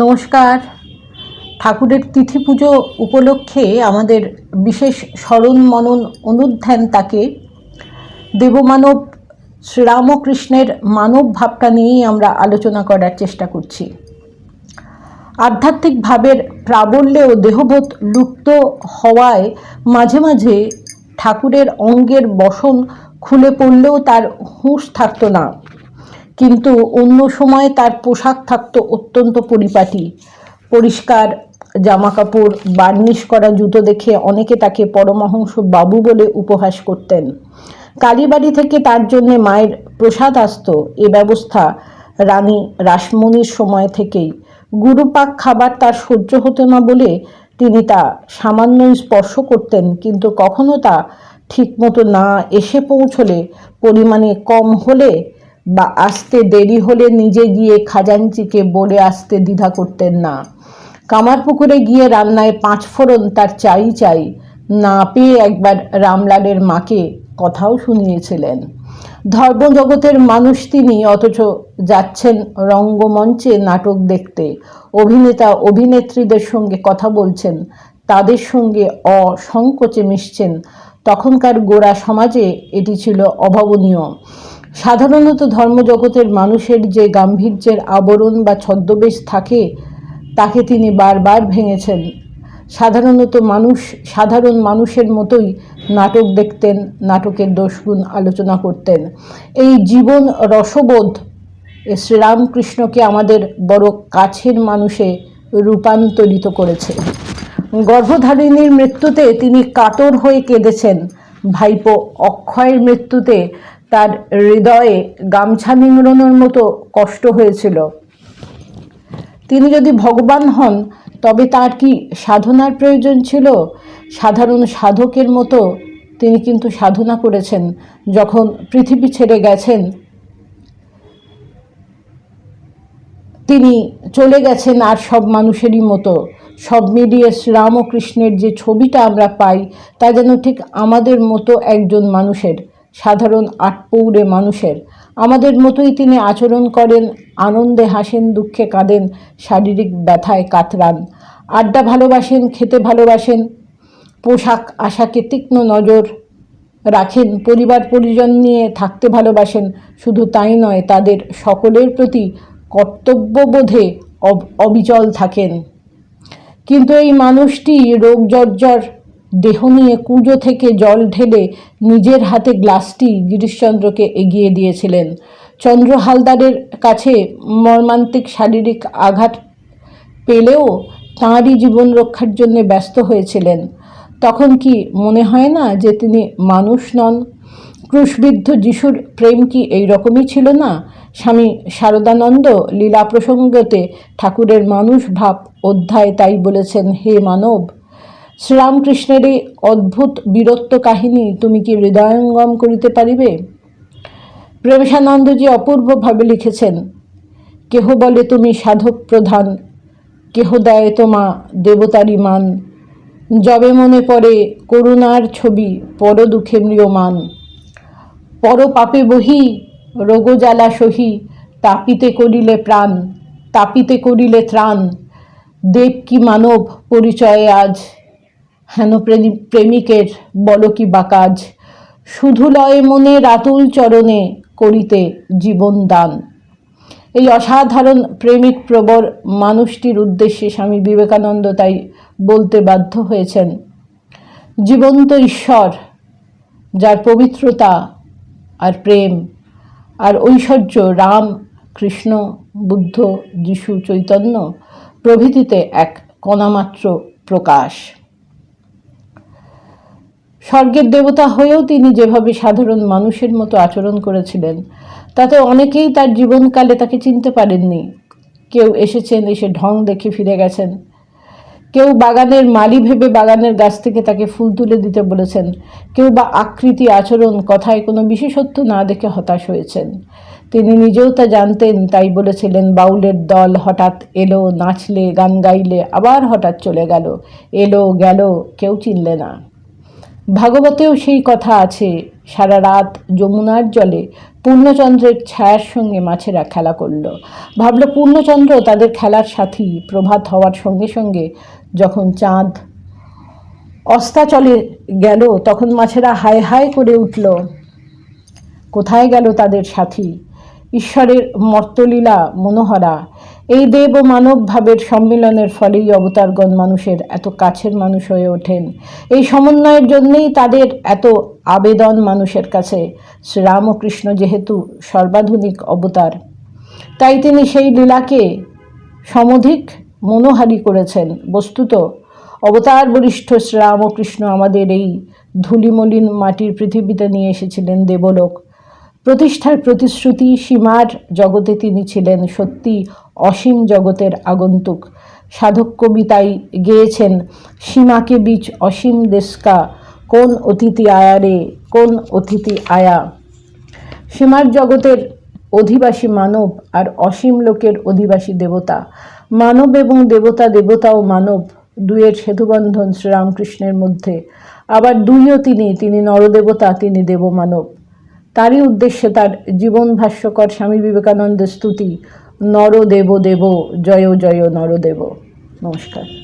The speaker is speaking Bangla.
নমস্কার। ঠাকুরের তিথি পুজো উপলক্ষে আমাদের বিশেষ স্মরণ মনন অনুধ্যান তাকে দেবমানব শ্রীরামকৃষ্ণের মানব ভাবটা নিয়েই আমরা আলোচনা করার চেষ্টা করছি। আধ্যাত্মিক ভাবের প্রাবল্যেও দেহবোধ লুপ্ত হওয়ায় মাঝে মাঝে ঠাকুরের অঙ্গের বসন খুলে পড়লেও তার হুঁশ থাকতো না। কিন্তু অন্য সময়ে তার পোশাক থাকতো অত্যন্ত পরিপাটি। পরিষ্কার জামাকাপড়, বার্নিশ করা জুতো দেখে অনেকে তাকে পরমহংস বাবু বলে উপহাস করতেন। কালীবাড়ি থেকে তার জন্য মায়ের প্রসাদ আসত। এ ব্যবস্থা রানী রাসমণির সময় থেকেই। গুরুপাক খাবার তার সহ্য হতো না বলে তিনি তা সামান্যই স্পর্শ করতেন, কিন্তু কখনো তা ঠিকমতো না এসে পৌঁছলে, পরিমাণে কম হলে বা আসতে দেরি হলে নিজে গিয়ে খাজাঞ্চিকে বলে আসতে দ্বিধা করতেন না। কামারপুকুরে গিয়ে রান্নায় পাঁচ ফোড়ন তার চাই চাই না পেয়ে একবার রামলালের মাকে কথাও শুনিয়েছিলেন। ধর্মজগতের মানুষ তিনি, অথচ যাচ্ছেন রঙ্গমঞ্চে নাটক দেখতে। অভিনেতা, অভিনেত্রীদের সঙ্গে কথা বলছেন, তাদের সঙ্গে অসংকোচে মিশছেন। তখনকার গোড়া সমাজে এটি ছিল অভাবনীয়। সাধারণত ধর্মজগতের মানুষের যে গাম্ভীর্যের আবরণ বা ছদ্মবেশ থাকে, তাকে তিনি বারবার ভেঙেছেন। সাধারণত মানুষ, সাধারণ মানুষের মতোই নাটক দেখতেন, নাটকের দোষগুণ আলোচনা করতেন। এই জীবন রসবোধ শ্রীরামকৃষ্ণকে আমাদের বড় কাছের মানুষে রূপান্তরিত করেছে। গর্ভধারিণীর মৃত্যুতে তিনি কাতর হয়ে কেঁদেছেন। ভাইপো অক্ষয়ের মৃত্যুতে তার হৃদয়ে গামছা নিংড়ানোর মতো কষ্ট হয়েছিল। তিনি যদি ভগবান হন, তবে তার কি সাধনার প্রয়োজন ছিল? সাধারণ সাধকের মতো তিনি কিন্তু সাধনা করেছেন যখন পৃথিবী ছেড়ে গেছেন। তিনি চলে গেছেন আর সব মানুষেরই মতো। সব মিলিয়ে শ্রীরামকৃষ্ণের যে ছবিটা আমরা পাই, তা যেন ঠিক আমাদের মতো একজন মানুষের। সাধারণ আটপৌরে মানুষের। আমাদের মতোই তিনি আচরণ করেন, আনন্দে হাসেন, দুঃখে কাঁদেন, শারীরিক ব্যথায় কাতরান। আড্ডা ভালোবাসেন, খেতে ভালোবাসেন, পোশাক আশাকে তীক্ষ্ণ নজর রাখেন, পরিবার পরিজন নিয়ে থাকতে ভালোবাসেন। শুধু তাই নয়, তাদের সকলের প্রতি কর্তব্যবোধে অবিচল থাকেন। কিন্তু এই মানুষটি রোগ জর্জর দেহ নিয়ে কুঁজো থেকে জল ঢেলে নিজের হাতে গ্লাসটি গিরিশচন্দ্রকে এগিয়ে দিয়েছিলেন। চন্দ্র হালদারের কাছে মর্মান্তিক শারীরিক আঘাত পেলেও তাঁরই জীবন রক্ষার জন্য ব্যস্ত হয়েছিলেন। তখন কি মনে হয় না যে তিনি মানুষ নন? ক্রুশবিদ্ধ যিশুর প্রেম কি এই রকমই ছিল না? স্বামী শারদানন্দ লীলা প্রসঙ্গতে ঠাকুরের মানুষ ভাব অধ্যায় তাই বলেছেন, হে মানব শ্রীরামকৃষ্ণের এই অদ্ভুত বীরত্ব কাহিনী তুমি কি হৃদয়ঙ্গম করিতে পারিবে? প্রেমসানন্দজি অপূর্বভাবে লিখেছেন, কেহ বলে তুমি সাধক প্রধান কেহ দেয় তোমা দেবতারি মান। যবে মনে পড়ে করুণার ছবি, পর দুঃখে ম্রিয়মান। পর পাপে বহি রোগজ্বালা সহি, তাপিতে করিলে প্রাণ, তাপিতে করিলে ত্রাণ। দেব কি মানব পরিচয়ে আজ হেন প্রেমিকের বল কি বা কাজ শুধু লয় মনে রাতুল চরণে করিতে জীবন দান। এই অসাধারণ প্রেমিক প্রবর মানুষটির উদ্দেশ্যে স্বামী বিবেকানন্দ তাই বলতে বাধ্য হয়েছেন, জীবন্ত ঈশ্বর, যার পবিত্রতা আর প্রেম আর ঐশ্বর্য রাম, কৃষ্ণ, বুদ্ধ, যিশু, চৈতন্য প্রভৃতিতে এক কণামাত্র প্রকাশ। স্বর্গের দেবতা হয়েও তিনি যেভাবে সাধারণ মানুষের মতো আচরণ করেছিলেন, তাতে অনেকেই তার জীবনকালে তাকে চিনতে পারেননি। কেউ এসেছেন, এসে ঢং দেখে ফিরে গেছেন। কেউ বাগানের মালি ভেবে বাগানের গাছ থেকে তাকে ফুল তুলে দিতে বলেছেন। কেউ বা আকৃতি, আচরণ, কথায় কোনো বিশেষত্ব না দেখে হতাশ হয়েছেন। তিনি নিজেও তা জানতেন, তাই বলেছিলেন, বাউলের দল হঠাৎ এলো, নাচলে, গান গাইলে আবার হঠাৎ চলে গেল, এলো, গেল, কেউ চিনলে না। ভাগবতেও সেই কথা আছে। সারা রাত যমুনার জলে পূর্ণচন্দ্রের ছায়ার সঙ্গে মাছেরা খেলা করল। ভাবলো পূর্ণচন্দ্র তাদের খেলার সাথী, প্রভাত হওয়ার সঙ্গে সঙ্গে যখন চাঁদ অস্তাচলে গেল, তখন মাছেরা হায় হায় করে উঠল। কোথায় গেল তাদের সাথী? ঈশ্বরের মর্তলীলা, মনোহরা এই দেব ও মানব ভাবের সম্মিলনের ফলেই অবতারগণ মানুষের এত কাছের মানুষ হয়ে ওঠেন। এই সমন্বয়ের জন্যেই তাদের এত আবেদন মানুষের কাছে। শ্রীরামকৃষ্ণ যেহেতু সর্বাধুনিক অবতার, তাই তিনি সেই লীলাকে সমধিক মনোহারি করেছেন। বস্তুত অবতার বরিষ্ঠ শ্রীরামকৃষ্ণ আমাদের এই ধুলিমলিন মাটির পৃথিবীতে নিয়ে এসেছিলেন দেবলোক। প্রতিষ্ঠার প্রতিশ্রুতি সীমার জগতে তিনি ছিলেন সত্যি অসীম জগতের আগন্তুক। সাধক কবিতায় গেয়েছেন, সীমাকে বীচ অসীম দেশকা, কোন অতিথি আয়া রে, কোন অতিথি আয়া? সীমার জগতের অধিবাসী মানব আর অসীম লোকের অধিবাসী দেবতা। মানব এবং দেবতা দেবতা ও মানব দুয়ের সেতুবন্ধন শ্রীরামকৃষ্ণের মধ্যে। আবার দুইও তিনি তিনি নরদেবতা, তিনি দেবমানব। তারই উদ্দেশ্যে তার জীবন ভাষ্যকর স্বামী বিবেকানন্দের স্তুতি নর দেব দেব জয় জয় নরদেব। নমস্কার।